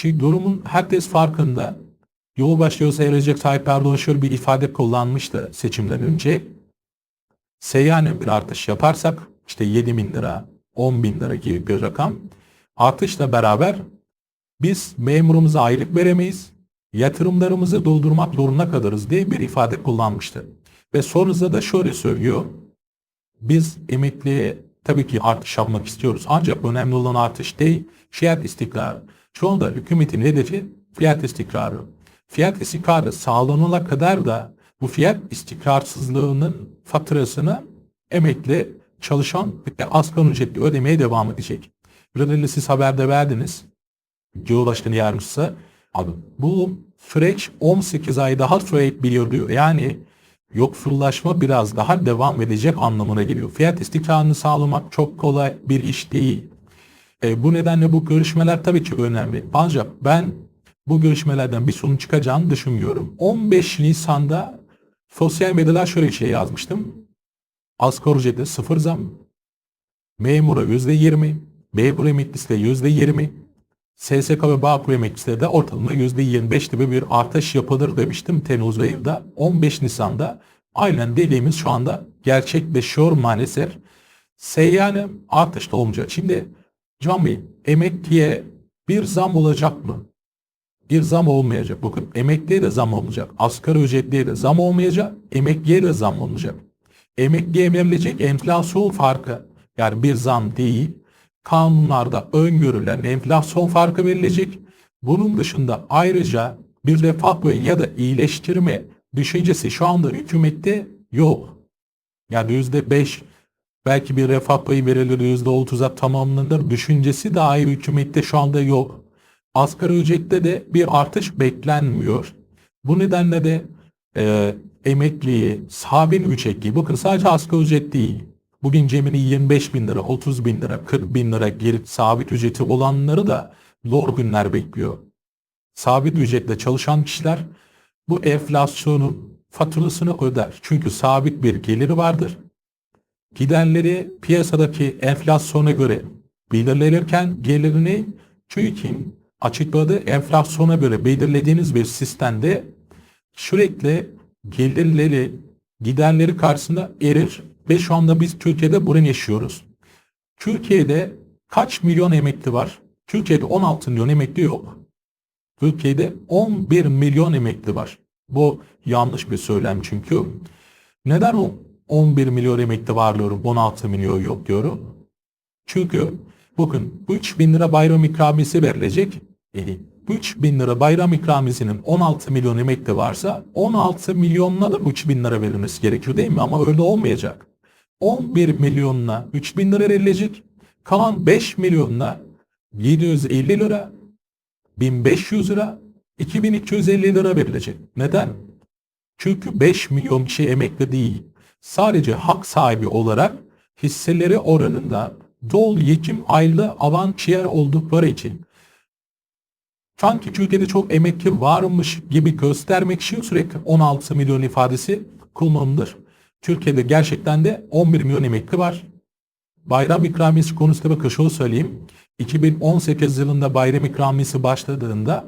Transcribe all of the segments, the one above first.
Şimdi durumun herkes farkında. Yolbaşı Recep Tayyip Erdoğan şöyle bir ifade kullanmıştı seçimden önce. Seyyanen bir artış yaparsak işte 7 bin lira, 10 bin lira gibi bir rakam artışla beraber biz memurumuza aylık veremeyiz, yatırımlarımızı doldurmak zorunda kalırız diye bir ifade kullanmıştı. Ve sonrasında da şöyle söylüyor. Biz emekliye tabii ki artış yapmak istiyoruz. Ancak önemli olan artış değil, fiyat istikrarı. Şu anda hükümetin hedefi fiyat istikrarı. Fiyat istikrarı sağlanana kadar da bu fiyat istikrarsızlığının faturasını emekli çalışan ve asgari ücretli ödemeye devam edecek. Önce siz haberde verdiniz. Cumhurbaşkanı yardımcısı. Abi bu süreç 18 ay daha sürebiliyor diyor. Yani yoksullaşma biraz daha devam edecek anlamına geliyor. Fiyat istikrarını sağlamak çok kolay bir iş değil. E, bu nedenle bu görüşmeler tabii ki önemli. Ancak ben bu görüşmelerden bir sonuç çıkacağını düşünmüyorum. 15 Nisan'da sosyal medyada şöyle bir şey yazmıştım. Asgari ücrete sıfır zam, memura yüzde yirmi, memur emeklisi de yüzde yirmi, SSK ve Bağkur emeklisinde de ortalama yüzde yirmi beş gibi bir artış yapılır demiştim Temmuz ayında. 15 Nisan'da aynen dediğimiz şu anda gerçekleşiyor maalesef. Seyyane artış da olmayacak. Şimdi Bey emekliye bir zam olacak mı? Bir zam olmayacak. Bakın emekliye de zam olmayacak. Asgari ücretliye de zam olmayacak. Emekliye de zam olmayacak. Emekliye verilecek enflasyon farkı yani bir zam değil kanunlarda öngörülen enflasyon farkı verilecek. Bunun dışında ayrıca bir refah ve ya da iyileştirme düşüncesi şu anda hükümette yok. Yani yüzde beş belki bir refah payı verilir yüzde otuza tamamlanır düşüncesi dahi hükümette şu anda yok. Asgari ücrette de bir artış beklenmiyor. Bu nedenle de e, emekliyi, sabit ücretli, bakın sadece asgari ücret değil. Bugün cebine 25 bin lira, 30 bin lira, 40 bin lira geri sabit ücreti olanları da zor günler bekliyor. Sabit ücretle çalışan kişiler bu enflasyonun faturasını öder. Çünkü sabit bir geliri vardır. Giderleri piyasadaki enflasyona göre belirlenirken gelirini TÜİK'in açıkladığı enflasyona göre belirlediğiniz bir sistemde sürekli gelirleri giderleri karşısında erir ve şu anda biz Türkiye'de bunu yaşıyoruz. Türkiye'de kaç milyon emekli var? Türkiye'de 16 milyon emekli yok. Türkiye'de 11 milyon emekli var. Bu yanlış bir söylem çünkü. Neden o 11 milyon emekli var diyorum, 16 milyon yok diyorum? Çünkü bakın 3 bin lira bayram ikramiyesi verilecek. E, 3 bin lira bayram ikramiyesinin 16 milyon emekli varsa 16 milyonla da 3 bin lira verilmesi gerekiyor değil mi? Ama öyle olmayacak. 11 milyonla 3 bin lira verilecek. Kalan 5 milyonla 750 lira, 1500 lira, 2250 lira verilecek. Neden? Çünkü 5 milyon kişi emekli değil. Sadece hak sahibi olarak hisseleri oranında dol yekim aylı avantiyer oldukları için sanki Türkiye'de çok emekli varmış gibi göstermek için sürekli 16 milyon ifadesi kullanılır. Türkiye'de gerçekten de 11 milyon emekli var. Bayram ikramiyesi konusunda bakın şunu söyleyeyim. 2018 yılında bayram ikramiyesi başladığında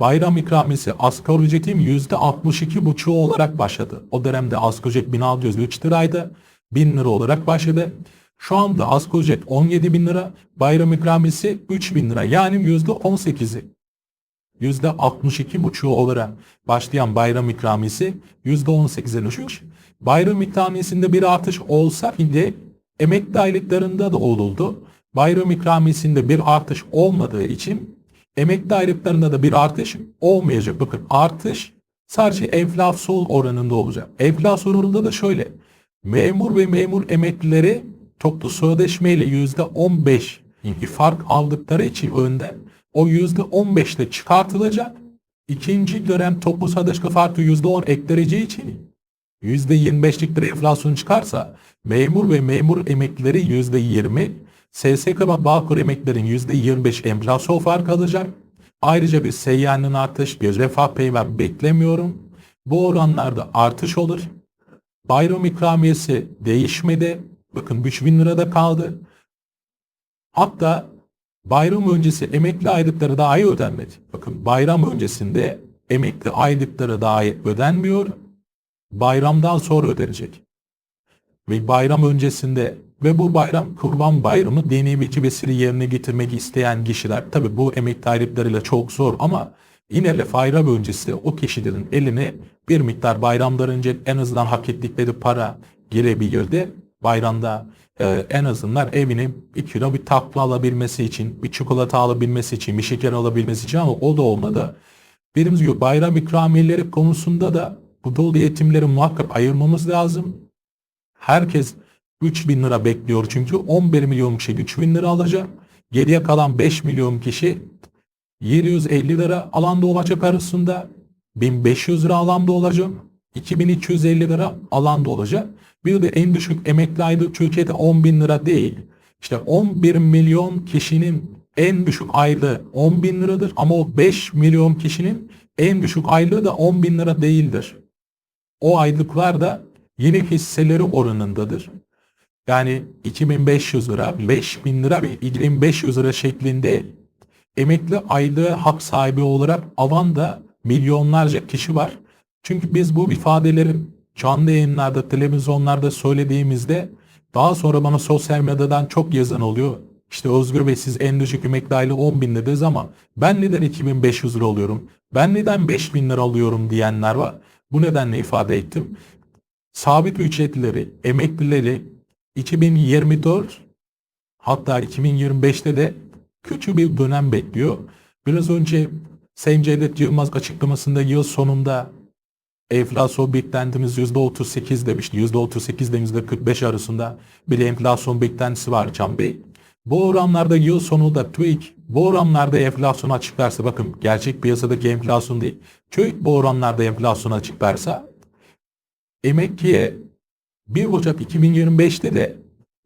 bayram ikramiyesi asgari ücretin %62,5 olarak başladı. O dönemde asgari ücret 1603 liraydı. 1000 lira olarak başladı. Şu anda asgari ücret 17 bin lira, bayram ikramiyesi 3 bin lira. Yani %18'i. %62,5 olarak başlayan bayram ikramiyesi %18'e düşmüş. Bayram ikramiyesinde bir artış olsa bile emekli aylıklarında da oluldu. Bayram ikramiyesinde bir artış olmadığı için emekli aylıklarında da bir artış olmayacak. Bakın artış sadece enflasyon oranında olacak. Enflasyon oranında da şöyle. Memur ve memur emeklileri toplu sözleşmeyle %15 fark aldıkları için önden o %15 ile çıkartılacak. İkinci dönem toplu sözleşme farkı %10 ekleneceği için %25'lik bir enflasyon çıkarsa memur ve memur emeklileri %20, SSK ve Bağkur emeklilerin %25 enflasyon farkı alacak. Ayrıca bir seyyanen artış, bir refah payı beklemiyorum. Bu oranlarda artış olur. Bayram ikramiyesi değişmedi. Bakın 3000 lirada kaldı. Hatta Bayram öncesi emekli aylıkları dahi ödenmedi. Bakın bayram öncesinde emekli aylıkları dahi ödenmiyor. Bayramdan sonra ödenecek. Ve bayram öncesinde ve bu bayram kurban bayramı dini vecibesini yerine getirmek isteyen kişiler tabi bu emekli aylıklarıyla çok zor ama yine de bayram öncesi o kişilerin eline bir miktar bayramdan önce en azından hak ettikleri para girebilirdi. Bayramda e, en azından evine bir kilo bir tatlı alabilmesi için, bir çikolata alabilmesi için, bir şeker alabilmesi için ama o da olmadı. Dediğimiz gibi bayram ikramiyeleri konusunda da bu dolu yetimleri muhakkak ayırmamız lazım. Herkes 3 bin lira bekliyor çünkü 11 milyon kişi 3 bin lira alacak. Geriye kalan 5 milyon kişi 750 lira alanda olacak arasında 1500 lira alanda olacak. 2250 lira alanda olacak. Bir de en düşük emekli aylığı Türkiye'de 10 bin lira değil. İşte 11 milyon kişinin en düşük aylığı 10 bin liradır ama o 5 milyon kişinin en düşük aylığı da 10 bin lira değildir. O aylıklar da yeni hisseleri oranındadır. Yani 2500 lira, 5000 lira ve 2500 lira şeklinde emekli aylığı hak sahibi olarak alan da milyonlarca kişi var. Çünkü biz bu ifadeleri canlı yayınlarda, televizyonlarda söylediğimizde daha sonra bana sosyal medyadan çok yazan oluyor. İşte Özgür Bey siz en düşük emekli aylığı 10 bin dediniz ama ben neden 2500 lira alıyorum? Ben neden 5000 lira alıyorum diyenler var. Bu nedenle ifade ettim. Sabit ücretlileri, emeklileri 2024 hatta 2025'te de kötü bir dönem bekliyor. Biraz önce Sayın Cevdet Yılmaz açıklamasında yıl sonunda enflasyon beklentimiz %38 demişti. %38 ile %45 arasında bir enflasyon beklentisi var Can Bey. Bu oranlarda yıl sonunda TÜİK bu oranlarda enflasyon açıklarsa bakın gerçek piyasadaki enflasyon değil. TÜİK bu oranlarda enflasyon açıklarsa emekliye 1 Ocak 2025'te de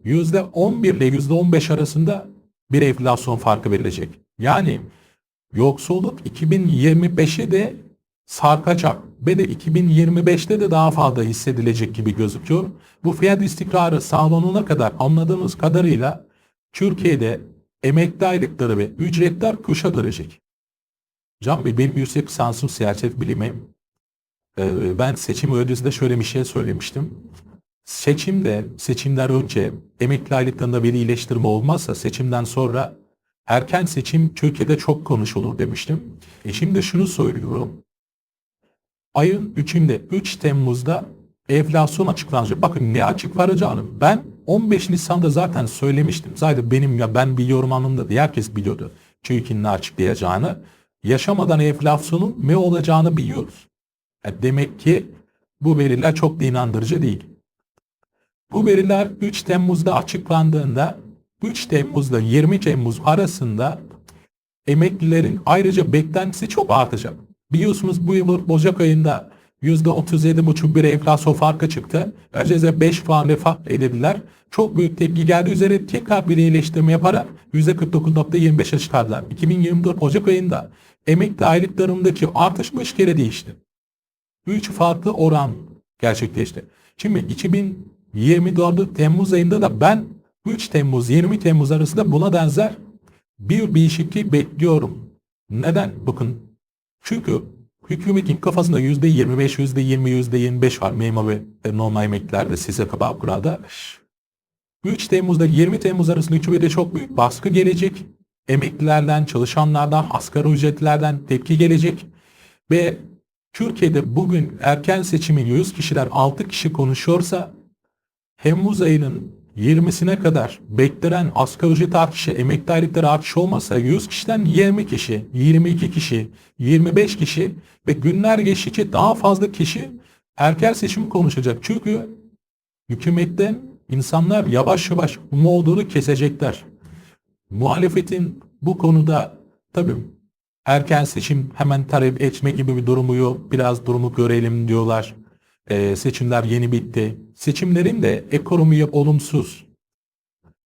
%11 ile %15 arasında bir enflasyon farkı verilecek. Yani yoksulluk 2025'e de sarkacak ve de 2025'te de daha fazla hissedilecek gibi gözüküyor. Bu fiyat istikrarı sağlanana kadar anladığımız kadarıyla Türkiye'de emekli aylıkları ve ücretler kuşatılacak. Can Bey benim yüksek lisansım siyaset bilimi. Ee, ben seçim öncesinde şöyle bir şey söylemiştim. Seçimde, seçimler önce emekli aylıklarında bir iyileştirme olmazsa seçimden sonra erken seçim Türkiye'de çok konuşulur demiştim. E şimdi şunu söylüyorum. Ayın 3'ünde 3 Temmuz'da enflasyon açıklanacak. Bakın ne açıklanacağını ben 15 Nisan'da zaten söylemiştim. Zaten benim ya ben biliyorum anlamda değil. Herkes biliyordu. TÜİK'in ne açıklayacağını. Yaşamadan enflasyonun ne olacağını biliyoruz. Yani demek ki bu veriler çok da inandırıcı değil. Bu veriler 3 Temmuz'da açıklandığında 3 Temmuz'da 20 Temmuz arasında emeklilerin ayrıca beklentisi çok artacak. Biliyorsunuz bu yıl Ocak ayında %37,5 bir enflasyon farkı çıktı. Öncesinde 5 puan refah edildiler. Çok büyük tepki geldi. Üzerine tekrar bir iyileştirme yaparak %49.25'e çıkardılar. 2024 Ocak ayında emekli aylıklarındaki artış 5 kere değişti. 3 farklı oran gerçekleşti. Şimdi 2024 Temmuz ayında da ben 3 Temmuz 20 Temmuz arasında buna benzer bir değişiklik bekliyorum. Neden? Bakın çünkü hükümetin kafasında yüzde 25, yüzde 20, yüzde 25 var memur ve normal emeklilerde size kabak burada. 3 Temmuz'da 20 Temmuz arasında hükümete çok büyük baskı gelecek. Emeklilerden, çalışanlardan, asgari ücretlilerden tepki gelecek. Ve Türkiye'de bugün erken seçimin 100 kişiler 6 kişi konuşuyorsa Temmuz ayının 20'sine kadar beklenen asgari ücret artışı, emekli aylıkları artışı olmasa 100 kişiden 20 kişi, 22 kişi, 25 kişi ve günler geçtikçe daha fazla kişi erken seçim konuşacak. Çünkü hükümetten insanlar yavaş yavaş umuduğunu kesecekler. Muhalefetin bu konuda tabii erken seçim hemen talep etme gibi bir durumu yok. Biraz durumu görelim diyorlar. Ee, seçimler yeni bitti. Seçimlerin de ekonomiye olumsuz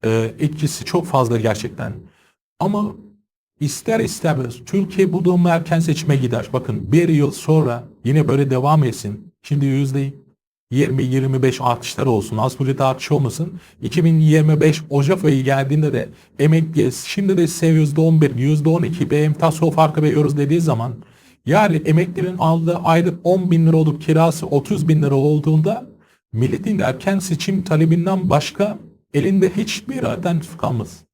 e, etkisi çok fazla gerçekten. Ama ister istemez Türkiye bu durumda erken seçime gider. Bakın bir yıl sonra yine böyle devam etsin. Şimdi yüzde 20-25 artışlar olsun. Asgari artış olmasın. 2025 Ocak ayı geldiğinde de emekliye şimdi de size %11, %12 bir enflasyon farkı veriyoruz dediği zaman yani emeklinin aldığı aylık 10 bin lira olup kirası 30 bin lira olduğunda milletin erken seçim talebinden başka elinde hiçbir alternatif kalmaz.